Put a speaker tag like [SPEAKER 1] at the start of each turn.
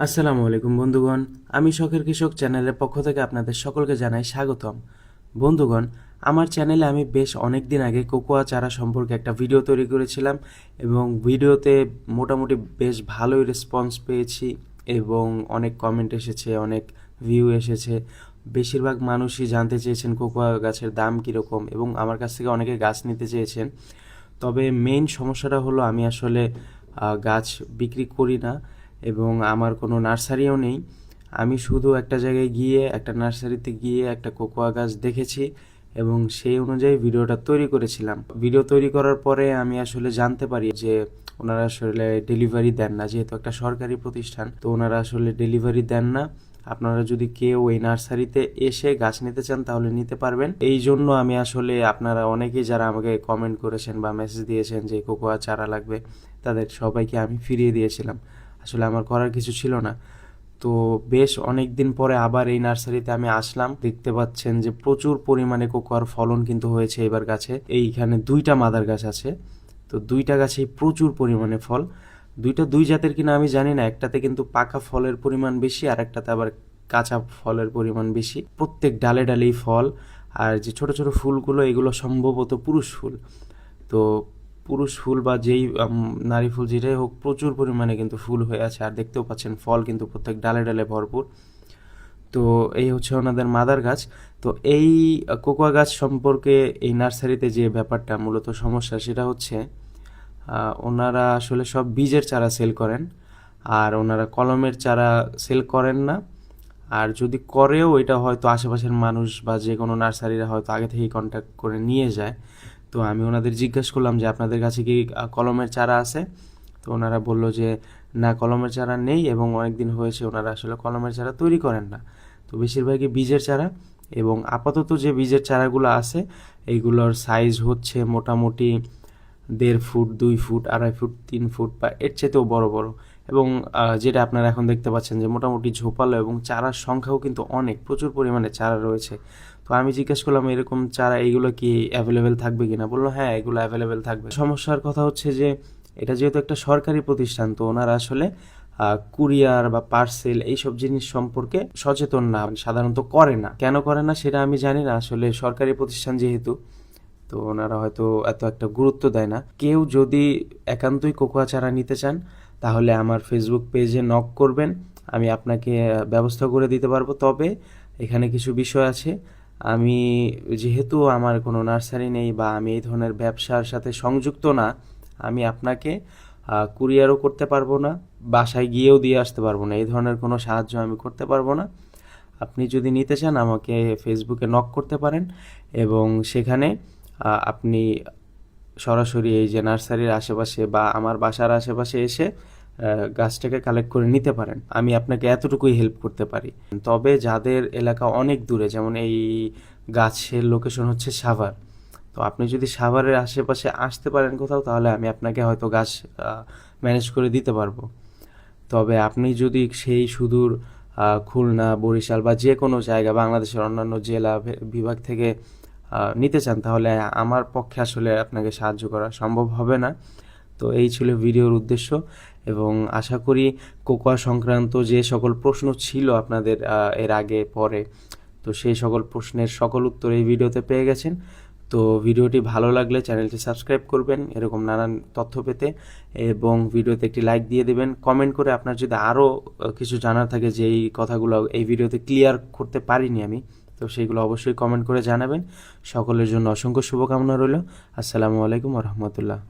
[SPEAKER 1] আসসালামু আলাইকুম বন্ধুগণ, আমি শখের কৃষক চ্যানেলের পক্ষ থেকে আপনাদের সকলকে জানাই স্বাগতম। বন্ধুগণ, আমার চ্যানেলে আমি বেশ অনেক দিন আগে কোকোয়া চারা সম্পর্কে একটা ভিডিও তৈরি করেছিলাম এবং ভিডিওতে মোটামুটি বেশ ভালোই রেসপন্স পেয়েছি এবং অনেক কমেন্ট এসেছে, অনেক ভিউ এসেছে। বেশিরভাগ মানুষই জানতে চেয়েছেন কোকোয়া গাছের দাম কীরকম এবং আমার কাছ থেকে অনেকে গাছ নিতে চেয়েছেন। তবে মেইন সমস্যাটা হলো আমি আসলে গাছ বিক্রি করি না। এবং আমার কোনো নার্সারিও নেই। আমি শুধু একটা জায়গায় গিয়ে, একটা নার্সারিতে গিয়ে একটা কোকোয়া গাছ দেখেছি এবং সেই অনুযায়ী ভিডিওটা তৈরি করেছিলাম। ভিডিও তৈরি করার পরে আমি আসলে জানতে পারি যে ওনারা আসলে ডেলিভারি দেন না, যেহেতু একটা সরকারি প্রতিষ্ঠান। তো ওনারা আসলে ডেলিভারি দেন না। আপনারা যদি কেউ এই নার্সারিতে এসে গাছ নিতে চান, তাহলে নিতে পারবেন। এই জন্য আমি আসলে আপনারা অনেকেই যারা আমাকে কমেন্ট করেছেন বা মেসেজ দিয়েছেন যে কোকোয়া চারা লাগবে, তাদের সবাইকে আমি ফিরিয়ে দিয়েছিলাম। আসলে আমার করার কিছু ছিল না। তো বেশ অনেক দিন পরে আবার এই নার্সারিতে আমি আসলাম। দেখতে পাচ্ছেন যে প্রচুর পরিমাণে কোকোয়ার ফলন কিন্তু হয়েছে এবার গাছে। এইখানে দুইটা মাদার গাছ আছে। তো দুইটা গাছেই প্রচুর পরিমাণে ফল। দুইটা দুই জাতের কিনা আমি জানি না। একটাতে কিন্তু পাকা ফলের পরিমাণ বেশি আর একটাতে আবার কাঁচা ফলের পরিমাণ বেশি। প্রত্যেক ডালে ডালেই ফল। আর যে ছোট ছোট ফুলগুলো, এগুলো সম্ভবত পুরুষ ফুল। তো পুরুষ ফুল বা যেই নারী ফুল যেটাই হোক, প্রচুর পরিমাণে কিন্তু ফুল হয়ে আছে, আর দেখতেও পাচ্ছেন ফল কিন্তু প্রত্যেক ডালে ডালে ভরপুর। তো এই হচ্ছে ওনাদের মাদার গাছ। তো এই কোকোয়া গাছ সম্পর্কে এই নার্সারিতে যে ব্যাপারটা মূলত সমস্যা, সেটা হচ্ছে ওনারা আসলে সব বীজের চারা সেল করেন, আর ওনারা কলমের চারা সেল করেন না। আর যদি করেও এটা হয়তো আশেপাশের মানুষ বা যে কোনো নার্সারিরা হয়তো আগে থেকেই কন্ট্যাক্ট করে নিয়ে যায় তো আমি ওনাদের জিজ্ঞেস করলাম যে আপনাদের কাছে কি কলমের চারা আছে? তো ওনারা বলল যে, না, কলমের চারা নেই এবং অনেক দিন হয়েছে ওনারা আসলে কলমের চারা তৈরি করেন না। তো বেশিরভাগই বীজের চারা এবং আপাতত যে বীজের চারাগুলো আছে, এইগুলোর সাইজ হচ্ছে মোটামুটি দেড় ফুট, দুই ফুট, আড়াই ফুট, তিন ফুট বা এর চেয়েতেও বড় বড়। এবং যেটা আপনারা এখন দেখতে পাচ্ছেন যে মোটামুটি ঝোপালো এবং চারার সংখ্যাও কিন্তু অনেক, প্রচুর পরিমাণে চারা রয়েছে। তো আমি জিজ্ঞেস করলাম, এরকম চারা এইগুলো কি অ্যাভেলেবেল থাকবে কিনা? বলল হ্যাঁ এগুলো অ্যাভেলেবেল থাকবে। সমস্যার কথা হচ্ছে যে, এটা যেহেতু একটা সরকারি প্রতিষ্ঠান, তো ওনারা আসলে কুরিয়ার বা পার্সেল এইসব জিনিস সম্পর্কে সচেতন না সাধারণত করে না। কেন করে না সেটা আমি জানি না। আসলে সরকারি প্রতিষ্ঠান যেহেতু, তো ওনারা হয়তো এত একটা গুরুত্ব দেয় না। কেউ যদি একান্তই কোকোয়া চারা নিতে চান, তাহলে আমার ফেসবুক পেজে নক করবেন। আমি আপনাকে ব্যবস্থা করে দিতে পারব। তবে এখানে কিছু বিষয় আছে। আমি যেহেতু আমার কোনো নার্সারি নেই বা আমি এই ধরনের ব্যবসার সাথে সংযুক্ত না, আমি আপনাকে কুরিয়ারও করতে পারব না, বাসায় গিয়েও দিয়ে আসতে পারব না। এই ধরনের কোনো সাহায্য আমি করতে পারব না। আপনি যদি নিতে চান, আমাকে ফেসবুকে নক করতে পারেন এবং সেখানে আপনি সরাসরি এই যে নার্সারির আশেপাশে বা আমার বাসার আশেপাশে এসে গাছটাকে কালেক্ট করে নিতে পারেন। আমি আপনাকে এতটুকুই হেল্প করতে পারি। তবে যাদের এলাকা অনেক দূরে, যেমন এই গাছের লোকেশন হচ্ছে সাভার, তো আপনি যদি সাভারের আশেপাশে আসতে পারেন কোথাও, তাহলে আমি আপনাকে হয়তো গাছ ম্যানেজ করে দিতে পারব। তবে আপনি যদি সেই সুদূর খুলনা, বরিশাল বা যে কোনো জায়গা, বাংলাদেশের অন্যান্য জেলা বিভাগ থেকে নিতে চান, তাহলে আমার পক্ষে আসলে আপনাকে সাহায্য করা সম্ভব হবে না। তো এই ছিল ভিডিওর উদ্দেশ্য এবং আশা করি কোকোয়া সংক্রান্ত যে সকল প্রশ্ন ছিল আপনাদের এর আগে, পরে, তো সেই সকল প্রশ্নের সকল উত্তর এই ভিডিওতে পেয়ে গেছেন। তো ভিডিওটি ভালো লাগলে চ্যানেলটি সাবস্ক্রাইব করবেন এরকম নানান তথ্য পেতে এবং ভিডিওতে একটি লাইক দিয়ে দেবেন। কমেন্ট করে আপনার যদি আরও কিছু জানার থাকে যে এই কথাগুলো এই ভিডিওতে ক্লিয়ার করতে পারিনি আমি, তো সেইগুলো অবশ্যই কমেন্ট করে জানাবেন। সকলের জন্য অসংখ্য শুভকামনা রইল। আসসালামু আলাইকুম রহমতুল্লাহ।